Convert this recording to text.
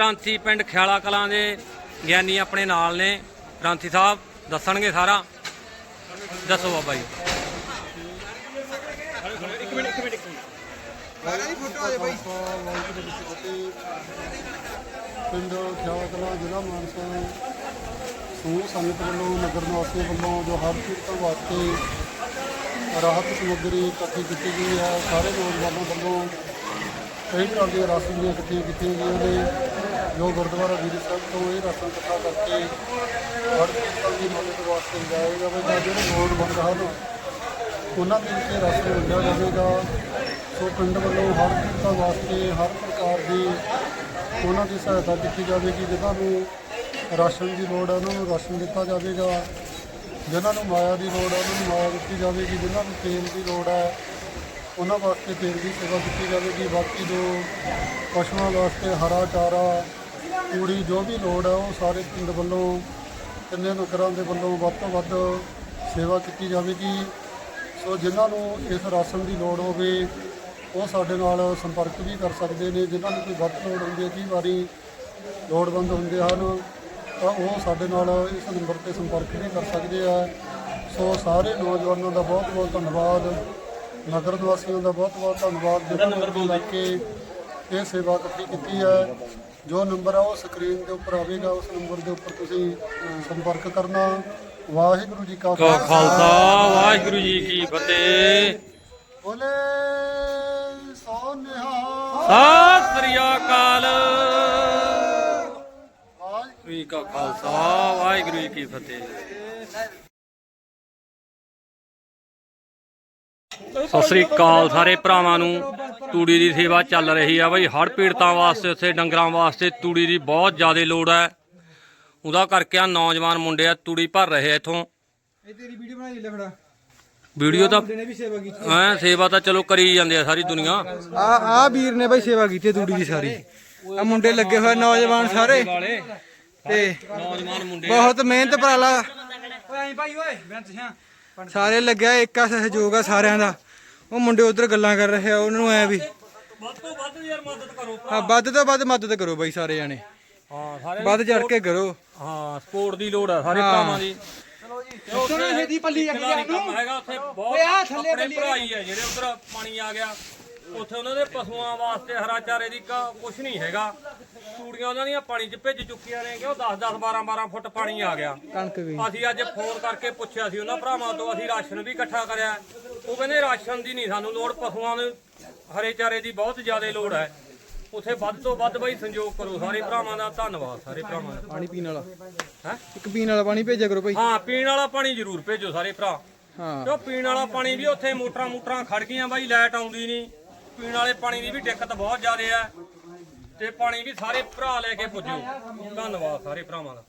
ਗ੍ਰਾਂਥੀ ਪਿੰਡ ਖਿਆਲਾ ਕਲਾਂ ਦੇ ਗਿਆਨੀ ਆਪਣੇ ਨਾਲ ਨੇ। ਗ੍ਰਾਂਥੀ ਸਾਹਿਬ, ਦੱਸਣਗੇ ਸਾਰਾ? ਦੱਸੋ ਬਾਬਾ ਜੀ। ਪਿੰਡ ਖਿਆਲਾ ਕਲਾਂ ਜ਼ਿਲ੍ਹਾ ਮਾਨਸਾ ਸਮੂਹ ਸੰਗਤ ਵੱਲੋਂ ਨਗਰ ਨਿਵਾਸੀਆਂ ਵੱਲੋਂ ਜੋ ਹਰ ਕੀਰਤਨ ਵਾਸਤੇ ਰਾਹਤ ਸਮੱਗਰੀ ਇਕੱਠੀ ਕੀਤੀ ਗਈ ਹੈ। ਸਾਰੇ ਨੌਜਵਾਨਾਂ ਵੱਲੋਂ ਕਈ ਤਰ੍ਹਾਂ ਦੀਆਂ ਰਾਸ਼ਨ ਇਕੱਠੀਆਂ ਕੀਤੀਆਂ ਗਈਆਂ ਨੇ। ਜੋ ਗੁਰਦੁਆਰਾ ਵੀਰ ਸਾਹਿਬ ਤੋਂ ਇਹ ਰਾਸ਼ਨ ਇਕੱਠਾ ਕਰਕੇ ਹਰ ਕੀਰਤਨ ਦੀ ਮਦਦ ਵਾਸਤੇ ਜਾਇਆ ਜਾਵੇਗਾ ਜਿਹੜੇ ਲੋੜਵੰਦ ਹਨ, ਉਹਨਾਂ ਦੇ ਵਿੱਚ ਰਾਸ਼ਨ ਵੰਡਿਆ ਜਾਵੇਗਾ। ਸੋ ਪਿੰਡ ਵੱਲੋਂ ਹਰ ਕੀਰਤਨ ਵਾਸਤੇ ਹਰ ਪ੍ਰਕਾਰ ਦੀ ਉਹਨਾਂ ਦੀ ਸਹਾਇਤਾ ਕੀਤੀ ਜਾਵੇਗੀ, ਜਿਨ੍ਹਾਂ ਨੂੰ ਰਾਸ਼ਨ ਦੀ ਲੋੜ ਹੈ ਉਹਨਾਂ ਨੂੰ ਰਾਸ਼ਨ ਦਿੱਤਾ ਜਾਵੇਗਾ। ਜਿਨ੍ਹਾਂ ਨੂੰ ਮਾਇਆ ਦੀ ਲੋੜ ਹੈ ਉਹਨਾਂ ਨੂੰ ਮਾਇਆ ਦਿੱਤੀ ਜਾਵੇਗੀ। ਜਿਨ੍ਹਾਂ ਨੂੰ ਤੇਲ ਦੀ ਲੋੜ ਹੈ ਉਹਨਾਂ ਵਾਸਤੇ ਤੇਲ ਦੀ ਸੇਵਾ ਦਿੱਤੀ ਜਾਵੇਗੀ। ਬਾਕੀ ਜੋ ਪਸ਼ੂਆਂ ਵਾਸਤੇ ਹਰਾ ਚਾਰਾ ਤੂੜੀ ਜੋ ਵੀ ਲੋੜ ਹੈ ਉਹ ਸਾਰੇ ਪਿੰਡ ਵੱਲੋਂ ਤਿੰਨੇ ਨਗਰਾਂ ਦੇ ਵੱਲੋਂ ਵੱਧ ਤੋਂ ਵੱਧ ਸੇਵਾ ਕੀਤੀ ਜਾਵੇਗੀ। ਸੋ ਜਿਨ੍ਹਾਂ ਨੂੰ ਇਸ ਰਾਸ਼ਨ ਦੀ ਲੋੜ ਹੋਵੇ ਉਹ ਸਾਡੇ ਨਾਲ ਸੰਪਰਕ ਵੀ ਕਰ ਸਕਦੇ ਨੇ। ਜਿਨ੍ਹਾਂ ਨੂੰ ਕੋਈ ਵੱਧ ਲੋੜ ਹੁੰਦੀ ਹੈ ਕਈ ਵਾਰੀ ਲੋੜਵੰਦ ਹੁੰਦੇ ਹਨ ਤਾਂ ਉਹ ਸਾਡੇ ਨਾਲ ਇਸ ਨੰਬਰ ਤੇ ਸੰਪਰਕ ਵੀ ਕਰ ਸਕਦੇ ਆ। ਸੋ ਸਾਰੇ ਨੌਜਵਾਨਾਂ ਦਾ ਬਹੁਤ ਬਹੁਤ ਧੰਨਵਾਦ। ਨਗਰ ਨਿਵਾਸੀਆਂ ਦਾ ਬਹੁਤ ਬਹੁਤ ਧੰਨਵਾਦ। ਜਿਨ੍ਹਾਂ ਨੇ ਲੱਗ ਕੇ ਇਹ ਸੇਵਾ ਇਕੱਠੀ ਕੀਤੀ ਹੈ। ਜੋ ਨੰਬਰ ਆ ਉਹ ਸਕਰੀਨ ਦੇ ਉੱਪਰ ਆਵੇਗਾ ਉਸ ਨੰਬਰ ਦੇ ਉੱਪਰ ਤੁਸੀਂ ਅ, ਸੰਪਰਕ ਕਰਨਾ। ਵਾਹਿਗੁਰੂ ਜੀ ਕਾ ਕਾ ਖਾਲਸਾ। ਵਾਹਿਗੁਰੂ ਜੀ ਕੀ ਫਤਿਹ। ਬੋਲੇ ਸੋ ਨਿਹਾਲ ਸਤਿ ਸ੍ਰੀ ਅਕਾਲ। ਵਾਹਿਗੁਰੂ ਜੀ ਕਾ ਖਾਲਸਾ ਵਾਹਿਗੁਰੂ ਜੀ ਕੀ ਫਤਿਹ। ਸਤਿ ਸ੍ਰੀ ਅਕਾਲ ਸਾਰੇ ਭਰਾਵਾਂ ਨੂੰ। ਤੂੜੀ ਦੀ ਸੇਵਾ ਚੱਲ ਰਹੀ ਆ ਬਈ। ਹੜ੍ਹ ਪੀੜਤਾਂ ਵਾਸਤੇ ਉੱਥੇ ਡੰਗਰਾਂ ਵਾਸਤੇ ਤੂੜੀ ਦੀ ਬਹੁਤ ਜ਼ਿਆਦਾ ਲੋੜ ਹੈ। ਉਹਦਾ ਕਰਕੇ ਆ ਨੌਜਵਾਨ ਮੁੰਡੇ ਆ ਤੂੜੀ ਭਰ ਰਹੇ ਆ ਇੱਥੋਂ। ਇਹ ਤੇਰੀ ਵੀਡੀਓ ਬਣਾਈ ਲੈ ਫੜਾ। ਵੀਡੀਓ ਤਾਂ ਵੀ ਸੇਵਾ ਕੀਤੀ। ਐ ਸੇਵਾ ਤਾਂ ਚਲੋ ਕਰੀ ਜਾਂਦੇ ਆ ਸਾਰੀ ਦੁਨੀਆ। ਆ ਆ ਵੀਰ ਨੇ ਬਾਈ ਸੇਵਾ ਕੀਤੀ ਤੂੜੀ ਦੀ ਸਾਰੀ। ਆ ਮੁੰਡੇ ਲੱਗੇ ਹੋਏ ਨੌਜਵਾਨ ਸਾਰੇ। ਤੇ ਨੌਜਵਾਨ ਮੁੰਡੇ ਬਹੁਤ ਮਿਹਨਤ ਪਰਾਲਾ ਓਏ ਭਾਈ ਓਏ ਬੈਂਚ ਸਿਆ ਸਾਰੇ ਲੱਗਿਆ ਇੱਕ ਆ ਸਹਿਯੋਗ ਆ ਸਾਰਿਆਂ ਦਾ। ਉਹ ਮੁੰਡੇ ਉਧਰ ਗੱਲਾਂ ਕਰ ਰਹੇ ਆ ਉਹਨਾਂ ਨੂੰ ਐ ਵੀ। ਵੱਧ ਤੋਂ ਵੱਧ ਯਾਰ ਮਦਦ ਕਰੋ ਹਾਂ ਵੱਧ ਤੋਂ ਵੱਧ ਮਦਦ ਕਰੋ ਬਾਈ ਸਾਰੇ ਜਾਣੇ। ਹਾਂ ਸਾਰੇ ਵੱਧ ਚੜ ਕੇ ਕਰੋ। ਹਾਂ ਸਪੋਰਟ ਦੀ ਲੋੜ ਆ ਸਾਰੇ ਭਰਾਵਾਂ ਦੀ। ਚਲੋ ਇਹਦੀ ਪੱਲੀ ਇਕੱਲਾ ਨਹੀਂ ਕੰਮ ਹੈਗਾ ਉੱਥੇ ਬਹੁਤ ਆ ਥੱਲੇ ਆਪਣੇ ਬੱਲੀ ਭਰਾਈ ਆ ਜਿਹੜੇ ਉਧਰ ਪਾਣੀ ਆ ਗਿਆ। ਉੱਥੇ ਉਹਨਾਂ ਦੇ ਪਸ਼ੂਆਂ ਵਾਸਤੇ ਹਰਾ ਚਾਰੇ ਦੀ ਕੁਝ ਨਹੀਂ ਹੈਗਾ। ਤੂੜੀਆਂ ਉਹਨਾਂ ਦੀਆਂ ਪਾਣੀ 'ਚ ਭਿੱਜ ਚੁੱਕੀਆਂ ਨੇ ਕਿਉਂ? 10 10 12 12 ਫੁੱਟ ਪਾਣੀ ਆ ਗਿਆ। ਕਣਕ ਵੀ। ਅਸੀਂ ਅੱਜ ਫੋਨ ਕਰਕੇ ਪੁੱਛਿਆ ਸੀ ਉਹਨਾਂ ਭਰਾਵਾਂ ਤੋਂ ਅਸੀਂ ਰਾਸ਼ਨ ਵੀ ਇਕੱਠਾ ਕਰਿਆ। ਉਹ ਕਹਿੰਦੇ ਰਾਸ਼ਨ ਦੀ ਨਹੀਂ ਸਾਨੂੰ ਲੋੜ ਪਸ਼ੂਆਂ ਨੂੰ ਹਰੇ ਚਾਰੇ ਦੀ ਬਹੁਤ ਜ਼ਿਆਦਾ ਲੋੜ ਹੈ। ਉੱਥੇ ਵੱਧ ਤੋਂ ਵੱਧ ਬਈ ਸੰਯੋਗ ਕਰੋ ਸਾਰੇ ਭਰਾਵਾਂ ਦਾ ਧੰਨਵਾਦ ਸਾਰੇ ਭਰਾਵਾਂ ਦਾ। ਪਾਣੀ ਪੀਣ ਵਾਲਾ। ਹੈ? ਇੱਕ ਪੀਣ ਵਾਲਾ ਪਾਣੀ ਭੇਜਿਆ ਕਰੋ ਭਾਈ ਹਾਂ ਪੀਣ ਵਾਲਾ ਪਾਣੀ ਜ਼ਰੂਰ ਭੇਜੋ ਸਾਰੇ ਭਰਾ। ਹਾਂ। ਕਿਉਂ? ਪੀਣ ਵਾਲਾ ਪਾਣੀ ਵੀ ਉੱਥੇ ਮੋਟਰਾਂ ਮੋਟਰਾਂ ਖੜ ਗਈਆਂ ਬਾਈ ਲਾਈਟ ਆਉਂਦੀ ਨਹੀਂ। ਪੀਣ ਵਾਲੇ ਪਾਣੀ ਦੀ ਵੀ ਦਿੱਕਤ ਬਹੁਤ ਜ਼ਿਆਦਾ ਹੈ ਤੇ ਪਾਣੀ ਵੀ ਸਾਰੇ ਭਰਾ ਲੈ ਕੇ ਪੁੱਜੋ। ਧੰਨਵਾਦ ਸਾਰੇ ਭਰਾਵਾਂ ਦਾ।